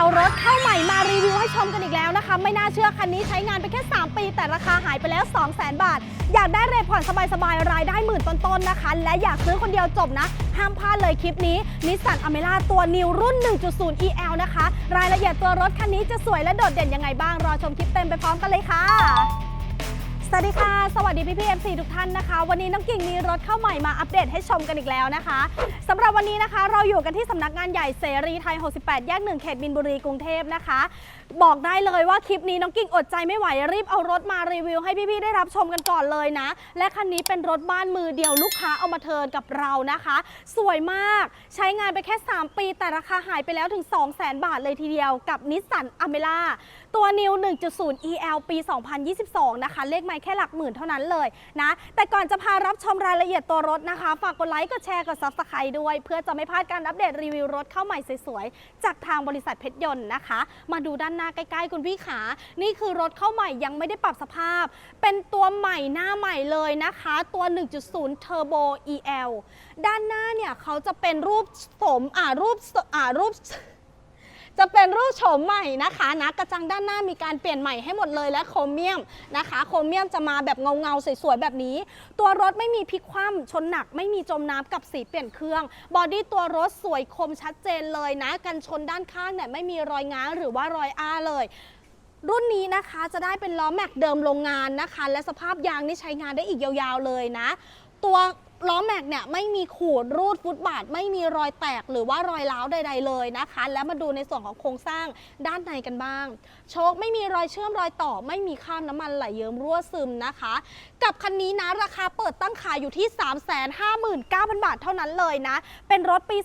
เอารถเข้าใหม่มารีวิวให้ชมกันอีกแล้วนะคะ ไม่น่าเชื่อคันนี้ใช้งานไปแค่ 3 ปี แต่ราคาหายไปแล้ว 2 0 0 0 0 0 บาท อยากได้เรทผ่อนสบายๆ รายได้หมื่นต้นๆนะคะ และอยากซื้อคนเดียวจบนะ ห้ามพลาดเลยคลิปนี้นิสสันอเมร่าตัวนิวรุ่น 1.0 EL นะคะ รายละเอียดตัวรถคันนี้จะสวยและโดดเด่นยังไงบ้างรอชมคลิปเต็มไปพร้อมกันเลยค่ะ สวัสดีค่ะ สวัสดีพี่พี่เอ็มซีทุกท่านนะคะ วันนี้น้องกิ่งมีรถเข้าใหม่มาอัปเดตให้ชมกันอีกแล้วนะคะสำหรับวันนี้นะคะ เราอยู่กันที่สำนักงานใหญ่เสรีไทย 68 แยก 1 เขตบินบุรีกรุงเทพนะคะ บอกได้เลยว่าคลิปนี้น้องกิ่งอดใจไม่ไหวรีบเอารถมารีวิวให้พี่ๆได้รับชมกันก่อนเลยนะ และคันนี้เป็นรถบ้านมือเดียวลูกค้าเอามาเทิร์นกับเรานะคะ สวยมากใช้งานไปแค่ 3 ปี แต่ราคาหายไปแล้วถึง 2 0 0 0 0 0บาทเลยทีเดียวกับนิสสันอเมร่าตัว New 1.0 EL ปี 2022 นะคะ เลขไม่แค่หลักหมื่นเท่านั้นเลยนะ แต่ก่อนจะพารับชมรายละเอียดตัวรถนะคะ ฝากกดไลค์กดแชร์กด Subscribe ด้วย เพื่อจะไม่พลาดการอัปเดตรีวิวรถเข้าใหม่สวยๆ จากทางบริษัทเพชรยนต์นะคะ มาดูด้านหน้าใกล้ๆคุณพี่ขา นี่คือรถเข้าใหม่ยังไม่ได้ปรับสภาพ เป็นตัวใหม่หน้าใหม่เลยนะคะ ตัว 1.0 Turbo EL ด้านหน้าเนี่ยเขาจะเป็นรูปสมอ่ารูปอ่ารูป จะเป็นรูปโฉมใหม่นะคะนะกระจังด้านหน้ามีการเปลี่ยนใหม่ให้หมดเลยและโครเมียมนะคะ โครเมียมจะมาแบบเงาเงาสวยๆแบบนี้ ตัวรถไม่มีพลิกคว่ำชนหนักไม่มีจมน้ำกับสีเปลี่ยนเครื่อง บอดี้ตัวรถสวยคมชัดเจนเลยนะ กันชนด้านข้างเนี่ยไม่มีรอยง้าหรือว่ารอยอ้าเลยรุ่นนี้นะคะจะได้เป็นล้อแม็กเดิมโรงงานนะคะ และสภาพยางนี่ใช้งานได้อีกยาวๆเลยนะ ตัว ล้อแม็กเนี่ยไม่มีขูดรูดฟุตบาท ไม่มีรอยแตกหรือว่ารอยร้าวใด ๆ เลยนะคะ แล้วมาดูในส่วนของโครงสร้างด้านในกันบ้าง โชคไม่มีรอยเชื่อมรอยต่อ ไม่มีข้ามน้ำมันไหลเยิ้มรั่วซึมนะคะ กับคันนี้นะราคาเปิดตั้งขายอยู่ที่ 359,000 บาทเท่านั้นเลยนะ เป็นรถปี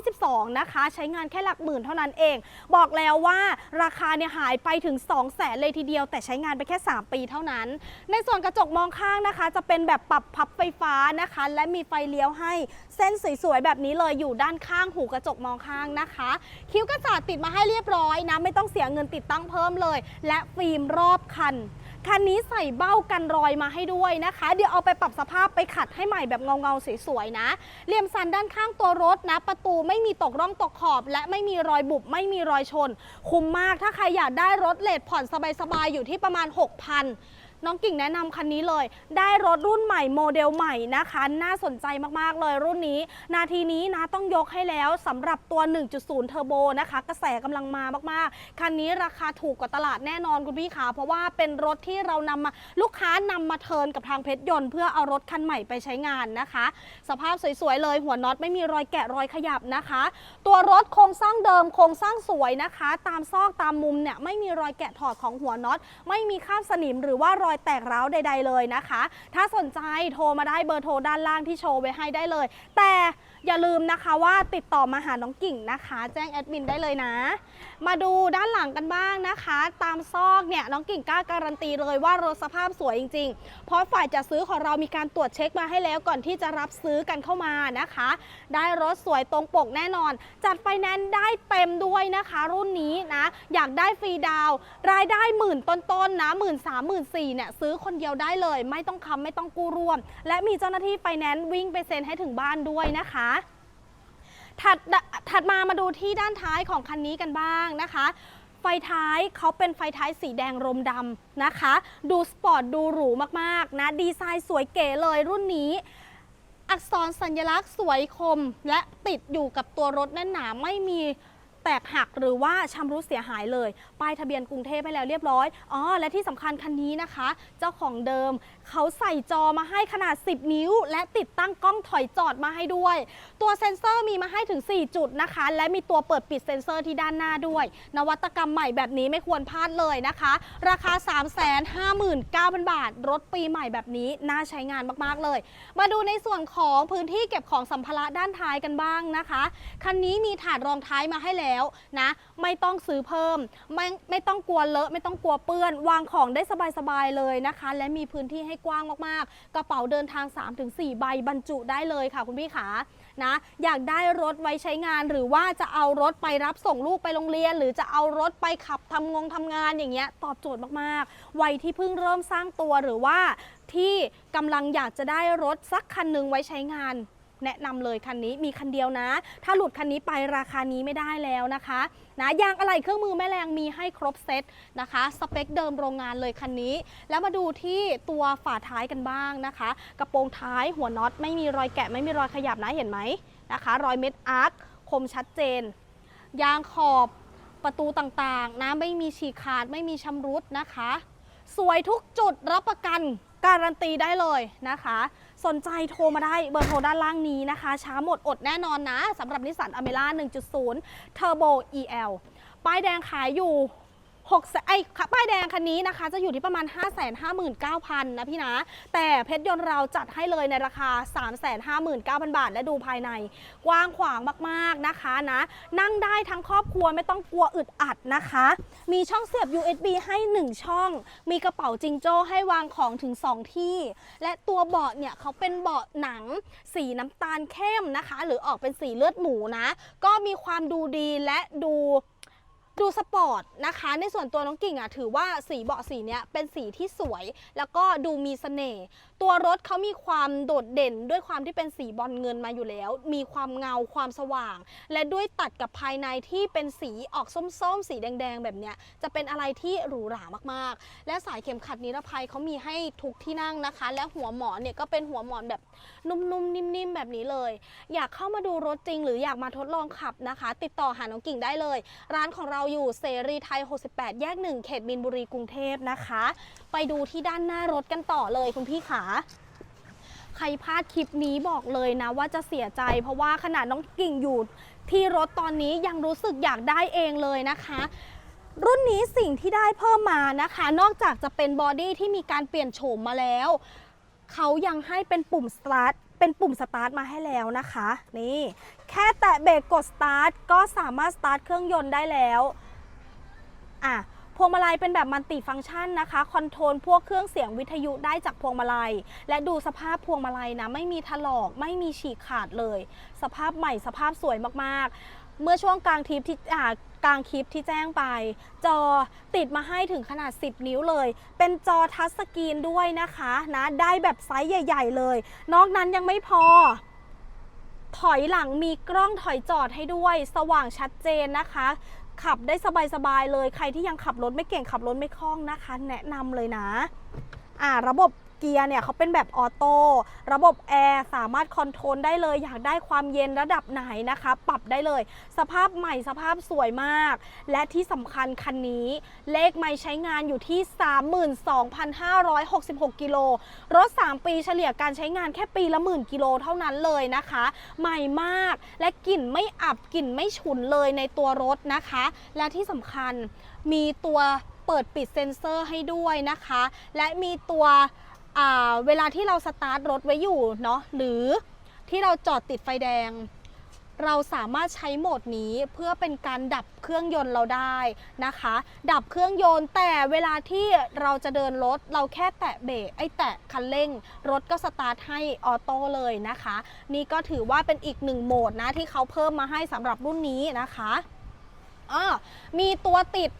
2022 นะคะ ใช้งานแค่หลักหมื่นเท่านั้นเอง บอกแล้วว่าราคาเนี่ยหายไปถึง 2 0 0แสนเลยทีเดียว แต่ใช้งานไปแค่ 3 ปีเท่านั้น ในส่วนกระจกมองข้างนะคะ จะเป็นแบบปรับพับไฟฟ้านะคะและมีไฟเลี้ยวให้ เส้นสวยๆแบบนี้เลยอยู่ด้านข้างหูกระจกมองข้างนะคะ คิ้วกระจาดติดมาให้เรียบร้อยนะ ไม่ต้องเสียเงินติดตั้งเพิ่มเลย และฟิล์มรอบคันคันนี้ใส่เบ้ากันรอยมาให้ด้วยนะคะ เดี๋ยวเอาไปปรับสภาพไปขัดให้ใหม่แบบเงาๆสวยๆนะเหลี่ยมสันด้านข้างตัวรถนะ ประตูไม่มีตกร่องตกขอบ และไม่มีรอยบุบไม่มีรอยชน คุ้มมากถ้าใครอยากได้รถเลทผ่อนสบายๆอยู่ที่ประมาณ 6,000 น้องกิ่งแนะนำคันนี้เลย ได้รถรุ่นใหม่โมเดลใหม่นะคะ น่าสนใจมากๆเลยรุ่นนี้ นาทีนี้นะต้องยกให้แล้วสำหรับตัว 1.0 เทอร์โบนะคะ กระแสกำลังมามากๆ คันนี้ราคาถูกกว่าตลาดแน่นอนคุณพี่ขาเพราะว่าเป็นรถที่เรานำมาลูกค้านำมาเทินกับทางเพชรยนต์เพื่อเอารถคันใหม่ไปใช้งานนะคะ สภาพสวยๆเลย หัวน็อตไม่มีรอยแกะรอยขยับนะคะ ตัวรถโครงสร้างเดิมโครงสร้างสวยนะคะ ตามซอกตามมุมเนี่ยไม่มีรอยแกะถอดของหัวน็อต ไม่มีคราบสนิมหรือว่ารอยแตกร้าวใด ๆเลยนะคะ ถ้าสนใจโทรมาได้เบอร์โทรด้านล่างที่โชว์ไว้ให้ได้เลย แต่ อย่าลืมนะคะว่าติดต่อมาหาน้องกิ่งนะคะ แจ้งแอดมินได้เลยนะ มาดูด้านหลังกันบ้างนะคะ ตามซอกเนี่ยน้องกิ่งกล้าการันตีเลยว่ารถสภาพสวยจริง ๆ เพราะฝ่ายจัดซื้อของเรามีการตรวจเช็คมาให้แล้วก่อนที่จะรับซื้อกันเข้ามานะคะ ได้รถสวยตรงปกแน่นอน จัดไฟแนนซ์ได้เต็มด้วยนะคะ รุ่นนี้นะ อยากได้ฟรีดาวรายได้หมื่นต้นๆนะหมื่นสามหมื่นสี่เนี่ยซื้อคนเดียวได้เลย ไม่ต้องคำไม่ต้องกู้ร่วม และมีเจ้าหน้าที่ไฟแนนซ์วิ่งไปเซ็นให้ถึงบ้านด้วยนะคะ ถัดถัดมามาดูที่ด้านท้ายของคันนี้กันบ้างนะคะ ไฟท้ายเขาเป็นไฟท้ายสีแดงรมดำนะคะ ดูสปอร์ตดูหรูมากๆนะดีไซน์สวยเก๋เลยรุ่นนี้อักษรสัญลักษณ์สวยคมและติดอยู่กับตัวรถแน่นหนาไม่มี แตกหักหรือว่าชำรุดเสียหายเลย ป้ายทะเบียนกรุงเทพไปแล้วเรียบร้อย อ๋อ และที่สำคัญคันนี้นะคะ เจ้าของเดิมเขาใส่จอมาให้ขนาด 10 นิ้ว และติดตั้งกล้องถอยจอดมาให้ด้วย ตัวเซ็นเซอร์มีมาให้ถึง 4 จุดนะคะ และมีตัวเปิดปิดเซ็นเซอร์ที่ด้านหน้าด้วย นวัตกรรมใหม่แบบนี้ไม่ควรพลาดเลยนะคะ ราคา 359,000 บาท รถปีใหม่แบบนี้น่าใช้งานมากๆเลย มาดูในส่วนของพื้นที่เก็บของสัมภาระด้านท้ายกันบ้างนะคะ คันนี้มีถาดรองท้ายมาให้แล้วนะ ไม่ต้องซื้อเพิ่ม ไม่ไม่ต้องกลัวเลอะไม่ต้องกลัวเปื้อน วางของได้สบายๆเลยนะคะ และมีพื้นที่ให้กว้างมากๆ กระเป๋าเดินทาง 3-4 ใบบรรจุได้เลยค่ะคุณพี่ขานะอยากได้รถไว้ใช้งานหรือว่าจะเอารถไปรับส่งลูกไปโรงเรียน หรือจะเอารถไปขับทำงงทำงานอย่างเงี้ยตอบโจทย์มากๆ วัยที่เพิ่งเริ่มสร้างตัวหรือว่าที่กำลังอยากจะได้รถสักคันหนึ่งไว้ใช้งาน แนะนำเลยคันนี้มีคันเดียวนะ ถ้าหลุดคันนี้ไปราคานี้ไม่ได้แล้วนะคะนะยางอะไหล่เครื่องมือแม่แรงมีให้ครบเซตนะคะ สเปคเดิมโรงงานเลยคันนี้ แล้วมาดูที่ตัวฝาท้ายกันบ้างนะคะ กระโปรงท้ายหัวน็อตไม่มีรอยแกะไม่มีรอยขยับนะเห็นไหมนะคะ รอยเม็ดอาร์คคมชัดเจน ยางขอบประตูต่างๆนะไม่มีฉีกขาดไม่มีชำรุดนะคะ สวยทุกจุดรับประกันการันตีได้เลยนะคะ สนใจโทรมาได้เบอร์โทรด้านล่างนี้นะคะ ช้าหมดอดแน่นอนนะสำหรับนิสสันอเมร่า1.0 Turbo EL ป้ายแดงขายอยู่ 6แสนไอ้ป้ายแดงคันนี้นะคะ จะอยู่ที่ประมาณ 5 5 9 0 0 0 นะพี่นะ แต่เพชรยนต์เราจัดให้เลยในราคา 3 5 9 0 0 0 บาท และดูภายใน กว้างขวางมากๆนะคะนะ นั่งได้ทั้งครอบครัวไม่ต้องกลัวอึดอัดนะคะ มีช่องเสียบ USB ให้ 1 ช่อง มีกระเป๋าจิงโจ้ให้วางของถึง 2 ที่ และตัวเบาะเนี่ยเขาเป็นเบาะหนัง สีน้ำตาลเข้มนะคะ หรือออกเป็นสีเลือดหมูนะ ก็มีความดูดีและดู ดูสปอร์ตนะคะ ในส่วนตัวน้องกิ่งอะถือว่าสีเบาะสีเนี้ยเป็นสีที่สวย แล้วก็ดูมีเสน่ห์ตัวรถเขามีความโดดเด่นด้วยความที่เป็นสีบอลเงินมาอยู่แล้ว มีความเงาความสว่าง และด้วยตัดกับภายในที่เป็นสีออกส้มๆ สีแดง ๆ แบบเนี้ยจะเป็นอะไรที่หรูหรามากๆ และสายเข็มขัดนิรภัยเขามีให้ทุกที่นั่งนะคะ และหัวหมอนเนี่ยก็เป็นหัวหมอนแบบนุ่มๆนิ่มๆแบบนี้เลย อยากเข้ามาดูรถจริง หรืออยากมาทดลองขับนะคะ ติดต่อหาน้องกิ่งได้เลย ร้านของเราอยู่เสรีไทย 68 แยก 1 เขตมินบุรีกรุงเทพนะคะ ไปดูที่ด้านหน้ารถกันต่อเลยคุณพี่ขาใครพลาดคลิปนี้บอกเลยนะว่าจะเสียใจ เพราะว่าขนาดน้องกิ่งอยู่ที่รถตอนนี้ยังรู้สึกอยากได้เองเลยนะคะ รุ่นนี้สิ่งที่ได้เพิ่มมานะคะ นอกจากจะเป็นบอดี้ที่มีการเปลี่ยนโฉมมาแล้ว เขายังให้เป็นปุ่มสตาร์ท เป็นปุ่มสตาร์ทมาให้แล้วนะคะ นี่แค่แตะเบรกกดสตาร์ทก็สามารถสตาร์ทเครื่องยนต์ได้แล้วอะพวงมาลัยเป็นแบบมัลติฟังก์ชันนะคะ คอนโทรลพวกเครื่องเสียงวิทยุได้จากพวงมาลัย และดูสภาพพวงมาลัยนะ ไม่มีถลอกไม่มีฉีกขาดเลย สภาพใหม่สภาพสวยมากๆ เมื่อช่วงกลางทริปที่อ่า กลางคลิปที่แจ้งไป จอติดมาให้ถึงขนาด 10 นิ้วเลย เป็นจอทัชสกรีนด้วยนะคะนะได้แบบไซส์ใหญ่ ๆ เลย นอกนั้นยังไม่พอถอยหลังมีกล้องถอยจอดให้ด้วย สว่างชัดเจนนะคะ ขับได้สบายๆเลย ใครที่ยังขับรถไม่เก่งขับรถไม่คล่องนะคะ แนะนำเลยนะ อ่าระบบ เกียร์เนี่ยเขาเป็นแบบออโต้ระบบแอร์สามารถคอนโทรลได้เลย อยากได้ความเย็นระดับไหนนะคะ ปรับได้เลย สภาพใหม่สภาพสวยมาก และที่สำคัญคันนี้ เลขไม่ใช้งานอยู่ที่ 32,566 กิโล รถ 3 ปีเฉลี่ยการใช้งานแค่ปีละหมื่นกิโลเท่านั้นเลยนะคะ ใหม่มากและกลิ่นไม่อับกลิ่นไม่ฉุนเลยในตัวรถนะคะ และที่สำคัญมีตัวเปิดปิดเซ็นเซอร์ให้ด้วยนะคะ และมีตัว เวลาที่เราสตาร์ทรถไว้อยู่เนาะหรือที่เราจอดติดไฟแดง เราสามารถใช้โหมดนี้เพื่อเป็นการดับเครื่องยนต์เราได้นะคะ ดับเครื่องยนต์แต่เวลาที่เราจะเดินรถเราแค่แตะเบรกไอ้แตะคันเร่ง รถก็สตาร์ทให้ออโต้เลยนะคะ นี่ก็ถือว่าเป็นอีกหนึ่งโหมดนะที่เขาเพิ่มมาให้สำหรับรุ่นนี้นะคะอ่ามีตัวติด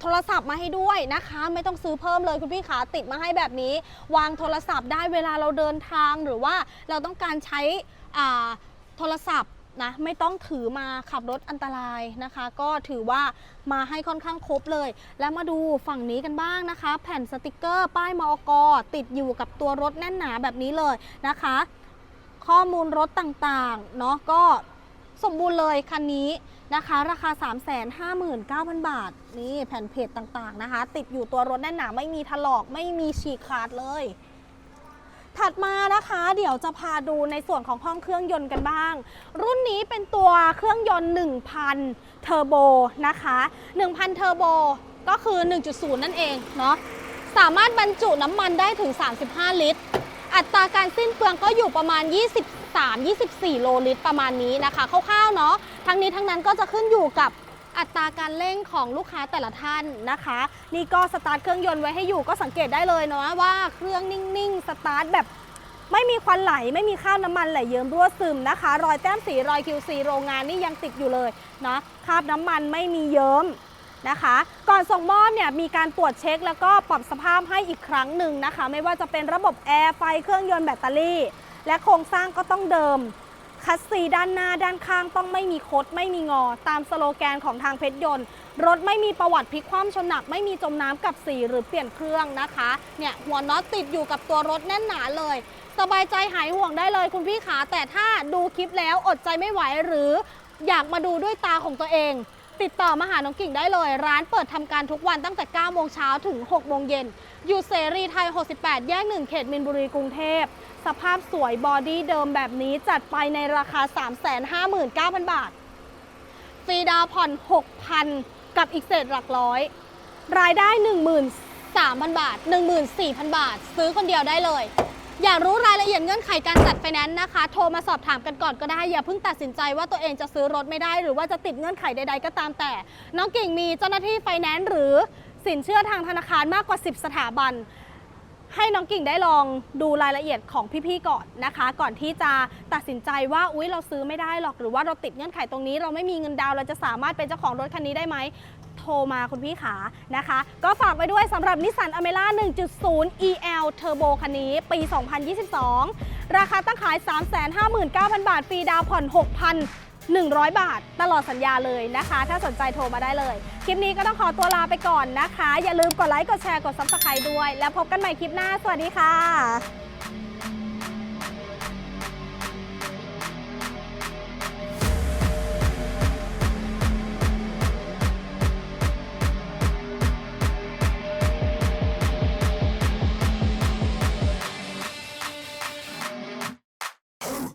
โทรศัพท์มาให้ด้วยนะคะ ไม่ต้องซื้อเพิ่มเลยคุณพี่ขาติดมาให้แบบนี้ วางโทรศัพท์ได้เวลาเราเดินทางหรือว่าเราต้องการใช้โทรศัพท์นะไม่ต้องถือมาขับรถอันตรายนะคะ ก็ถือว่ามาให้ค่อนข้างครบเลย แล้วมาดูฝั่งนี้กันบ้างนะคะ แผ่นสติกเกอร์ป้ายมอกติดอยู่กับตัวรถแน่นหนาแบบนี้เลยนะคะ ข้อมูลรถต่างๆเนาะก็ สมบูรณ์เลยคันนี้นะคะ ราคา 359,000 บาท นี่แผ่นเพจต่างๆนะคะ ติดอยู่ตัวรถแน่นหนาไม่มีถลอกไม่มีฉีกขาดเลย ถัดมานะคะ เดี๋ยวจะพาดูในส่วนของห้องเครื่องยนต์กันบ้าง รุ่นนี้เป็นตัวเครื่องยนต์ 1,000 เทอร์โบนะคะ 1,000 เทอร์โบก็คือ 1.0 นั่นเองเนาะสามารถบรรจุน้ำมันได้ถึง 35 ลิตร อัตราการสิ้นเปลืองก็อยู่ประมาณ 23-24 โลลิตรประมาณนี้นะคะคร่าวๆเนาะทั้งนี้ทั้งนั้นก็จะขึ้นอยู่กับอัตราการเร่งของลูกค้าแต่ละท่านนะคะ นี่ก็สตาร์ทเครื่องยนต์ไว้ให้อยู่ก็สังเกตได้เลยเนาะว่าเครื่องนิ่งๆสตาร์ทแบบไม่มีควันไหลไม่มีข้าวน้ำมันไหลเยิ้มรั่วซึมนะคะ รอยแต้มสีรอย QC โรงงานนี่ยังติดอยู่เลยเนาะคราบน้ำมันไม่มีเยิ้มนะคะ ก่อนส่งมอบเนี่ยมีการตรวจเช็ค แล้วก็ปรับสภาพให้อีกครั้งหนึ่งนะคะ ไม่ว่าจะเป็นระบบแอร์ไฟเครื่องยนต์แบตเตอรี่ และโครงสร้างก็ต้องเดิม คัสซีด้านหน้าด้านข้างต้องไม่มีคดไม่มีงอ ตามสโลแกนของทางเพชรยนต์ รถไม่มีประวัติพลิกคว่ำชนหนัก ไม่มีจมน้ำกับสีหรือเปลี่ยนเครื่องนะคะเนี่ยหัวน็อตติดอยู่กับตัวรถแน่นหนาเลยสบายใจหายห่วงได้เลยคุณพี่ขา แต่ถ้าดูคลิปแล้วอดใจไม่ไหวหรืออยากมาดูด้วยตาของตัวเอง ติดต่อมาหาน้องกิ่งได้เลย ร้านเปิดทำการทุกวันตั้งแต่ 9 โมงเช้าถึง 6 โมงเย็น อยู่เสรีไทย 68 แยก 1 เขตมินบุรีกรุงเทพ สภาพสวยบอดี้เดิมแบบนี้จัดไปในราคา 359,000 บาท ฟรีดาวผ่อน 6,000 กับอีกเศษหลักร้อย รายได้ 13,000 บาท 14,000 บาท ซื้อคนเดียวได้เลย อยากรู้รายละเอียดเงื่อนไขการจัดไฟแนนซ์นะคะ โทรมาสอบถามกันก่อนก็ได้ อย่าเพิ่งตัดสินใจว่าตัวเองจะซื้อรถไม่ได้ หรือว่าจะติดเงื่อนไขใด ๆ ก็ตามแต่ น้องกิ่งมีเจ้าหน้าที่ไฟแนนซ์หรือ สินเชื่อทางธนาคารมากกว่า 10 สถาบัน ให้น้องกิ่งได้ลองดูรายละเอียดของพี่ๆก่อนนะคะ ก่อนที่จะตัดสินใจว่าอุ๊ยเราซื้อไม่ได้หรอกหรือว่าเราติดเงื่อนไขตรงนี้ เราไม่มีเงินดาวเราจะสามารถเป็นเจ้าของรถคันนี้ได้ไหมโทรมาคุณพี่ขานะคะ ก็ฝากไว้ด้วยสำหรับนิสสันอเมร่า1.0 EL Turbo คันนี้ ปี 2022 ราคาตั้งขาย 359,000 บาท ฟรีดาวผ่อน 6,000 100 บาท ตลอดสัญญาเลยนะคะ ถ้าสนใจโทรมาได้เลย คลิปนี้ก็ต้องขอตัวลาไปก่อนนะคะ อย่าลืมกดไลค์ กดแชร์ กดซับสไครต์ด้วย แล้วพบกันใหม่คลิปหน้า สวัสดีค่ะ